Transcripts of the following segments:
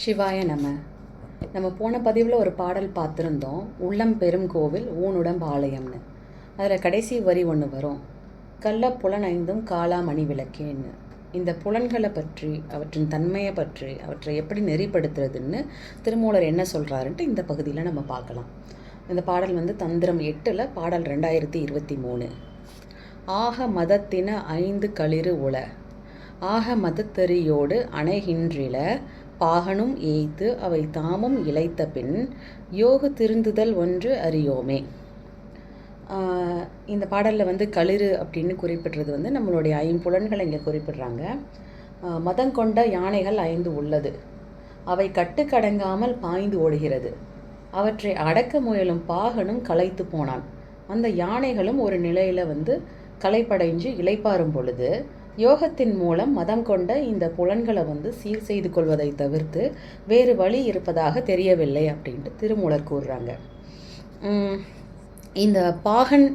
சிவாய நம. நம்ம போன பதிவில் ஒரு பாடல் பார்த்துருந்தோம். உள்ளம் பெரும் கோவில் ஊனுடம்பு ஆலயம்னு. அதில் கடைசி வரி ஒன்று வரும். கள்ள புலனைந்தும் காளாமணி விளக்கேன்னு. இந்த புலன்களை பற்றி அவற்றின் தன்மையை பற்றி அவற்றை எப்படி நெறிப்படுத்துறதுன்னு திருமூலர் என்ன சொல்கிறாருன்ட்டு இந்த பகுதியில் நம்ம பார்க்கலாம். இந்த பாடல் வந்து தந்திரம் எட்டில் பாடல் ரெண்டாயிரத்தி இருபத்தி மூணு. ஆக மதத்தின ஐந்து களிறு உல ஆக மதத்தெறியோடு அணைகின்றில பாகனும் ஏய்த்து அவை தாமும் இழைத்த பின் யோகு திருந்துதல் ஒன்று அறியோமே. இந்த பாடலில் வந்து களிறு அப்படின்னு குறிப்பிடுறது வந்து நம்மளுடைய ஐம்புலன்களை இங்கே குறிப்பிடுறாங்க. மதங்கொண்ட மதம் கொண்ட யானைகள் ஐந்து உள்ளது. அவை கட்டுக்கடங்காமல் பாய்ந்து ஓடுகிறது. அவற்றை அடக்க முயலும் பாகனும் களைத்து போனான். அந்த யானைகளும் ஒரு நிலையில் வந்து களைப்படைஞ்சு இளைப்பாறும் பொழுது யோகத்தின் மூலம் மதம் கொண்ட இந்த புலன்களை வந்து சீர் செய்து கொள்வதை தவிர்த்து வேறு வழி இருப்பதாக தெரியவில்லை அப்படின்ட்டு திருமூலர் கூறுறாங்க. இந்த பாகன்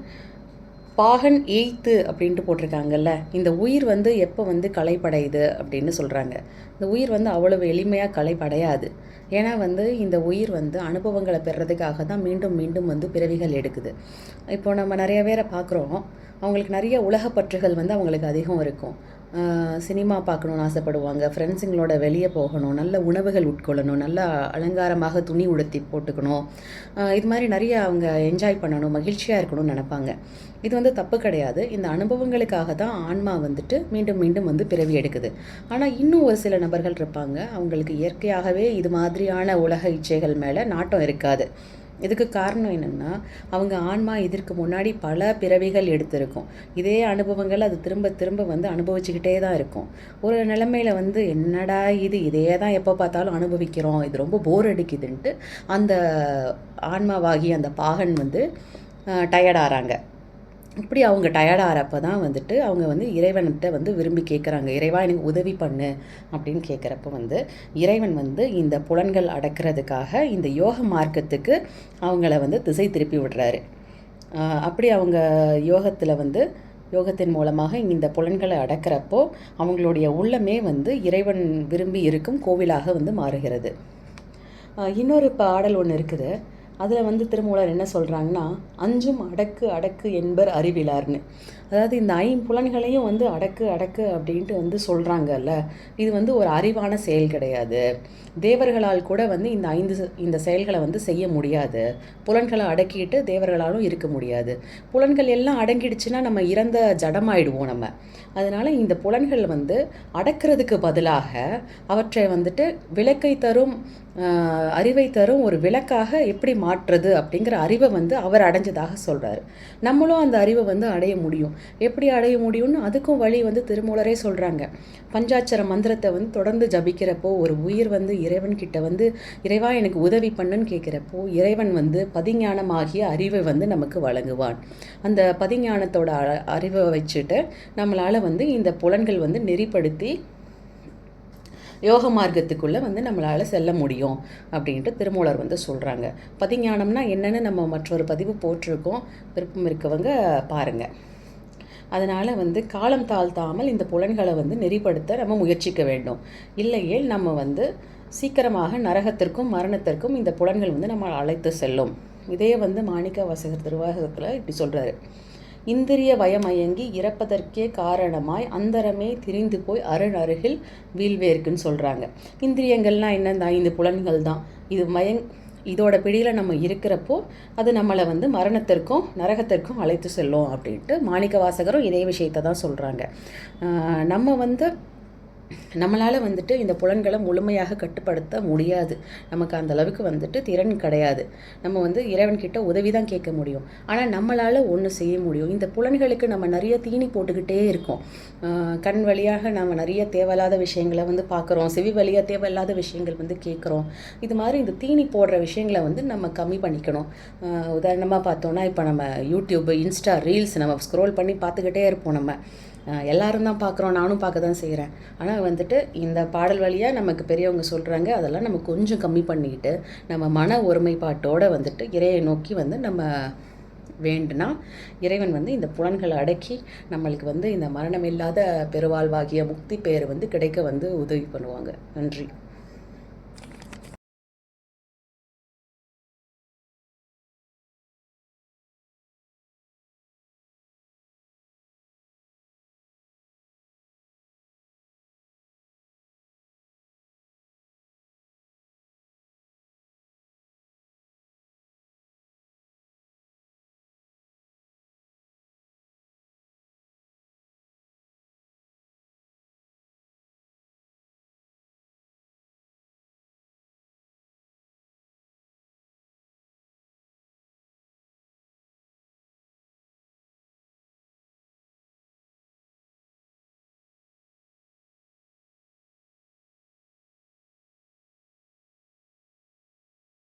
பாகன் எய்த்து அப்படின்ட்டு போட்டிருக்காங்கல்ல இந்த உயிர் வந்து எப்போ வந்து களைப்படையுது அப்படின்னு சொல்கிறாங்க இந்த உயிர் வந்து அவ்வளவு எளிமையாக களைப்படையாது. ஏன்னா வந்து இந்த உயிர் வந்து அனுபவங்களை பெறுறதுக்காக தான் மீண்டும் மீண்டும் வந்து பிறவிகள் எடுக்குது. இப்போ நம்ம நிறைய பேரை பார்க்குறோம். அவங்களுக்கு நிறைய உலகப்பற்றுகள் வந்து அவங்களுக்கு அதிகம் இருக்கும். சினிமா பார்க்கணுன்னு ஆசைப்படுவாங்க. ஃப்ரெண்ட்ஸுங்களோட வெளியே போகணும். நல்ல உணவுகள் உட்கொள்ளணும். நல்லா அலங்காரமாக துணி உடுத்தி போட்டுக்கணும். இது மாதிரி நிறைய அவங்க என்ஜாய் பண்ணணும். மகிழ்ச்சியாக இருக்கணும்னு நினைப்பாங்க. இது வந்து தப்பு கிடையாது. இந்த அனுபவங்களுக்காக தான் ஆன்மா வந்துட்டு மீண்டும் மீண்டும் வந்து பிறவி எடுக்குது. ஆனால் இன்னும் ஒரு சில நபர்கள் இருப்பாங்க. அவங்களுக்கு இயற்கையாகவே இது மாதிரியான உலக இச்சைகள் மேலே நாட்டம் இருக்காது. இதுக்கு காரணம் என்னென்னா அவங்க ஆன்மா இதற்கு முன்னாடி பல பிறவிகள் எடுத்திருக்கும். இதே அனுபவங்கள் அது திரும்ப திரும்ப வந்து அனுபவிச்சுக்கிட்டே தான் இருக்கும். ஒரு நிலைமையில் வந்து என்னடா இது? இதே தான் எப்போ பார்த்தாலும் அனுபவிக்கிறோம். இது ரொம்ப போர் அடிக்குதுன்ட்டு அந்த ஆன்மாவாகி அந்த பாகன் வந்து டயர்டாகிறாங்க இப்படி அவங்க டயர்டாகிறப்ப தான் வந்துட்டு அவங்க வந்து இறைவன்கிட்ட வந்து விரும்பி கேட்குறாங்க இறைவா எனக்கு உதவி பண்ணு அப்படின்னு கேட்குறப்ப வந்து இறைவன் வந்து இந்த புலன்கள் அடக்கிறதுக்காக இந்த யோக மார்க்கத்துக்கு அவங்கள வந்து திசை திருப்பி விடுறாரு. அப்படி அவங்க யோகத்தில் வந்து யோகத்தின் மூலமாக இந்த புலன்களை அடக்கிறப்போ அவங்களுடைய உள்ளமே வந்து இறைவன் விரும்பி இருக்கும் கோவிலாக வந்து மாறுகிறது. இன்னொரு பாடல் ஒன்று இருக்குது. அதில் வந்து திருமூலர் என்ன சொல்கிறாங்கன்னா அஞ்சும் அடக்கு அடக்கு என்பர் அறிவிலார்னு. அதாவது இந்த ஐம்புலன்களையும் வந்து அடக்கு அடக்கு அப்படின்ட்டு வந்து சொல்கிறாங்கல்ல இது வந்து ஒரு அறிவான செயல் கிடையாது. தேவர்களால் கூட வந்து இந்த ஐந்து செ- இந்த செயல்களை வந்து செய்ய முடியாது. புலன்களை அடக்கிட்டு தேவர்களாலும் இருக்க முடியாது. புலன்கள் எல்லாம் அடங்கிடுச்சுன்னா நம்ம இறந்த ஜடமாயிடுவோம் நம்ம. அதனால் இந்த புலன்கள் வந்து அடக்கிறதுக்கு பதிலாக அவற்றை வந்துட்டு விளக்கை தரும் அறிவை தரும் ஒரு விளக்காக எப்படி மாற்றுறது அப்படிங்கிற அறிவை வந்து அவர் அடைஞ்சதாக சொல்கிறாரு நம்மளும் அந்த அறிவை வந்து அடைய முடியும். எப்படி அடைய முடியும்னு அதுக்கும் வழி வந்து திருமூலரே சொல்கிறாங்க பஞ்சாட்சர மந்திரத்தை வந்து தொடர்ந்து ஜபிக்கிறப்போ ஒரு உயிர் வந்து இறைவன் கிட்ட வந்து இறைவா எனக்கு உதவி பண்ணுன்னு கேட்குறப்போ இறைவன் வந்து பதிஞானமாகிய அறிவை வந்து நமக்கு வழங்குவான். அந்த பதிஞானத்தோட அ- அறிவை வச்சுட்டு நம்மளால் வந்து இந்த புலன்கள் வந்து நெறிப்படுத்தி யோக மார்க்கத்துக்குள்ளே வந்து நம்மளால் செல்ல முடியும் அப்படின்ட்டு திருமூலர் வந்து சொல்கிறாங்க பதிஞானம்னா என்னென்னு நம்ம மற்றொரு பதிவு போட்டிருக்கோம். விருப்பம் இருக்கவங்க பாருங்கள் அதனால் வந்து காலம் தாழ்த்தாமல் இந்த புலன்களை வந்து நெறிப்படுத்த நம்ம முயற்சிக்க வேண்டும். இல்லையே நம்ம வந்து சீக்கிரமாக நரகத்திற்கும் மரணத்திற்கும் இந்த புலன்கள் வந்து நம்ம அழைத்து செல்லும். இதே வந்து மாணிக்க வாசகர் திருவாசகத்தில் இப்படி சொல்கிறாரு இந்திரிய வயமயங்கி இறப்பதற்கே காரணமாய் அந்தரமே திரிந்து போய் அருண் அருகில் வீழ்வேர்க்குன்னு சொல்கிறாங்க இந்திரியங்கள்லாம் என்ன இந்த ஐந்து புலன்கள் தான் இது மயங் இதோட பிடியில் நம்ம இருக்கிறப்போ அது நம்மளை வந்து மரணத்திற்கும் நரகத்திற்கும் அழைத்து செல்லும் அப்படின்ட்டு மாணிக்க வாசகரும் இதே விஷயத்தை தான் சொல்கிறாங்க நம்ம வந்து நம்மளால் வந்துட்டு இந்த புலன்களை முழுமையாக கட்டுப்படுத்த முடியாது. நமக்கு அந்த அளவுக்கு வந்துட்டு திறன் கிடையாது. நம்ம வந்து இறைவன்கிட்ட உதவி தான் கேட்க முடியும். ஆனால் நம்மளால் ஒன்று செய்ய முடியும். இந்த புலன்களுக்கு நம்ம நிறைய தீனி போட்டுக்கிட்டே இருக்கோம். கண் வழியாக நம்ம நிறைய தேவையில்லாத விஷயங்களை வந்து பார்க்குறோம். செவி வழியாக தேவையில்லாத விஷயங்கள் வந்து கேட்குறோம். இது மாதிரி இந்த தீனி போடுற விஷயங்களை வந்து நம்ம கம்மி பண்ணிக்கணும். உதாரணமாக பார்த்தோன்னா இப்போ நம்ம யூடியூப் இன்ஸ்டா ரீல்ஸ் நம்ம ஸ்க்ரோல் பண்ணி பார்த்துக்கிட்டே இருப்போம் நம்ம. எல்லாரும் தான் பார்க்குறோம் நானும் பார்க்க தான் செய்கிறேன். ஆனால் வந்துட்டு இந்த பாடல் வழியாக நமக்கு பெரியவங்க சொல்கிறாங்க அதெல்லாம் நம்ம கொஞ்சம் கம்மி பண்ணிக்கிட்டு நம்ம மன ஒருமைப்பாட்டோட வந்துட்டு இறையை நோக்கி வந்து நம்ம வேண்டுனா இறைவன் வந்து இந்த புலன்களை அடக்கி நம்மளுக்கு வந்து இந்த மரணமில்லாத பெருவாழ்வாகிய முக்தி பேர் வந்து கிடைக்க வந்து உதவி பண்ணுவாங்க. நன்றி.